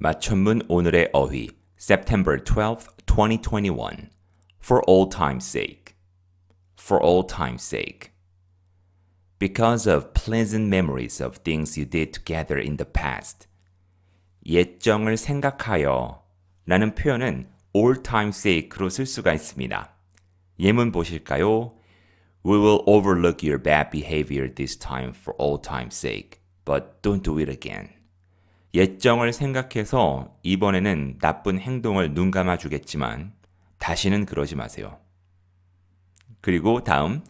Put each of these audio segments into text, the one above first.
맞춤문 오늘의 어휘 September 12th, 2021 For old time's sake For old time's sake Because of pleasant memories of things you did together in the past 옛정을 생각하여 라는 표현은 old time's sake로 쓸 수가 있습니다. 예문 보실까요? We will overlook your bad behavior this time for old time's sake, but don't do it again. 옛정을 생각해서 이번에는 나쁜 행동을 눈 감아 주겠지만 다시는 그러지 마세요. 그리고 다음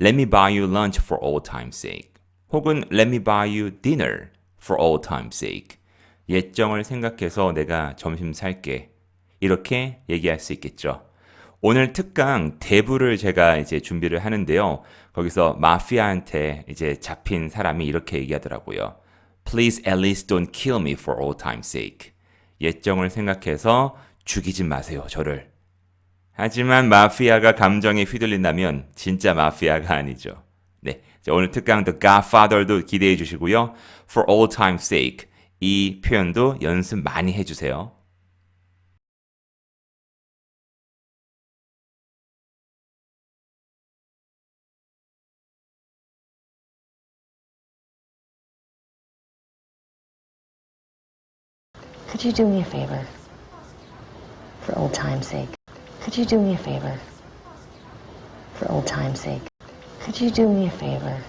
Let me buy you lunch for old time's sake 혹은 Let me buy you dinner for old time's sake 옛정을 생각해서 내가 점심 살게 이렇게 얘기할 수 있겠죠. 오늘 특강 대부를 제가 이제 준비를 하는데요. 거기서 마피아한테 이제 잡힌 사람이 이렇게 얘기하더라고요. Please at least don't kill me for old time's sake. 옛정을 생각해서 죽이지 마세요, 저를. 하지만 마피아가 감정에 휘둘린다면 진짜 마피아가 아니죠. 네. 자, 오늘 특강 The Godfather도 기대해 주시고요. For old time's sake. 이 표현도 연습 많이 해 주세요. Could you do me a favor? For old time's sake. Could you do me a favor? For old time's sake. Could you do me a favor?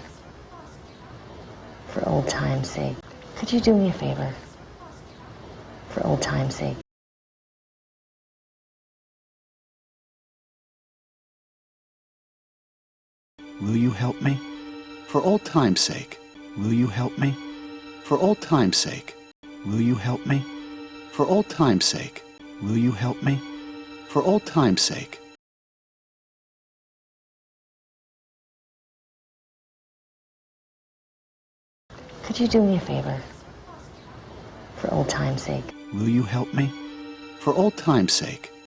For old time's sake. Could you do me a favor? For old time's sake. Will you help me? For old time's sake, will you help me? For old time's sake, will you help me? For old time's sake, will you help me? For old time's sake. Could you do me a favor? For old time's sake. Will you help me? For old time's sake,